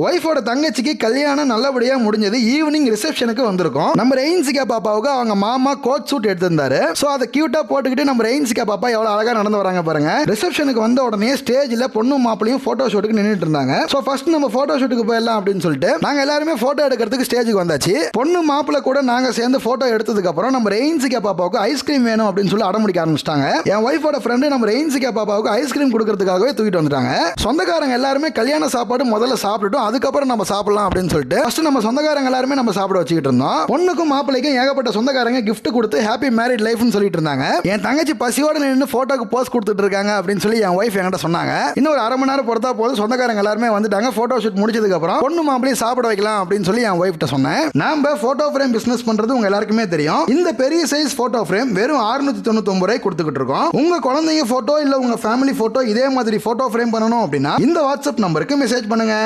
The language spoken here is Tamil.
ஒய்ஃபோட தங்கச்சிக்கு கல்யாணம் நல்லபடியா முடிஞ்சது. ஈவினிங் ரிசப்ஷனுக்கு வந்திருக்கோம். நம்ம ரெயின்சிகா பாப்பாவுக்கு அவங்க மாமா கோட் சூட் எடுத்திருந்தாரு. சோ அதை கியூட்டா போட்டுக்கிட்டு நம்ம ரெயின்சிகா பாப்பா எவ்வளவு அழகா நடந்து வராங்க பாருங்க. ரிசப்ஷனுக்கு வந்த உடனே ஸ்டேஜ்ல பொண்ணும் மாப்பிளையும் போட்டோ ஷூட்டுக்கு நின்றுட்டு இருந்தாங்க. சோ ஃபர்ஸ்ட் நம்ம போட்டோ ஷூட்டுக்கு போயிடலாம் அப்படின்னு சொல்லிட்டு நாங்க எல்லாருமே போட்டோ எடுக்கிறதுக்கு ஸ்டேஜுக்கு வந்தாச்சு. பொண்ணு மாப்பிள்ளை கூட நாங்க சேர்ந்து போட்டோ எடுத்ததுக்கு அப்புறம் நம்ம ரெயின்சிகா பாப்பாவுக்கு ஐஸ்கிரீம் வேணும் அப்படின்னு சொல்லி அடமுடிக்க ஆரம்பிச்சிட்டாங்க. என் ஒய்ஃபோட ஃப்ரெண்டு நம்ம ரெயின்சிகா பாப்பாவுக்கு ஐஸ்கிரீம் கொடுக்கறதுக்காகவே தூக்கிட்டு வந்துட்டாங்க. சொந்தக்காரங்க எல்லாருமே கல்யாண சாப்பாடு முதல்ல சாப்பிட்டுட்டோம் அதுக்கப்புறம் நம்ம சாப்பிடலாம் அப்படின்னு சொல்லிட்டு ஃபர்ஸ்ட் நம்ம சொந்தக்காரங்க எல்லாருமே நம்ம சாப்பிட வச்சுக்கிட்டு இருந்தோம். பொண்ணுக்கும் மாப்பிள்ளைக்கும் ஏகப்பட்ட சொந்தக்காரங்க கிஃப்ட் கொடுத்து ஹாப்பி மேரிட் லைஃப்னு சொல்லிட்டு இருந்தாங்க. என் தங்கச்சி பசியோட நின்று போட்டோக்கு போஸ்ட் கொடுத்துட்டு இருக்காங்க அப்படின்னு சொல்லி என் ஒய்ஃப் என்கிட்ட சொன்னாங்க. இன்னும் ஒரு அரை மணி நேரம் பொறுத்தா போது சொந்தக்காரங்க எல்லாருமே வந்துட்டாங்க. போட்டோ ஷூட் முடிச்சதுக்கு அப்புறம் பொண்ணு மாப்பிளையும் சாப்பிட வைக்கலாம் அப்படின்னு சொல்லி என் ஒய்ஃப்ட்ட சொன்னேன். நாம போட்டோ ஃப்ரேம் பிசினஸ் பண்றது உங்க எல்லாருக்குமே தெரியும். இந்த பெரிய சைஸ் போட்டோ ஃப்ரேம் வெறும் 699 தொண்ணூத்தி ரூபாய் கொடுத்துக்கிட்டு இருக்கோம். உங்க குழந்தைங்க போட்டோ இல்ல உங்க ஃபேமிலி போட்டோ இதே மாதிரி போட்டோ ஃப்ரேம் பண்ணணும் அப்படின்னா இந்த வாட்ஸ்அப் நம்பருக்கு மெசேஜ் பண்ணுங்க.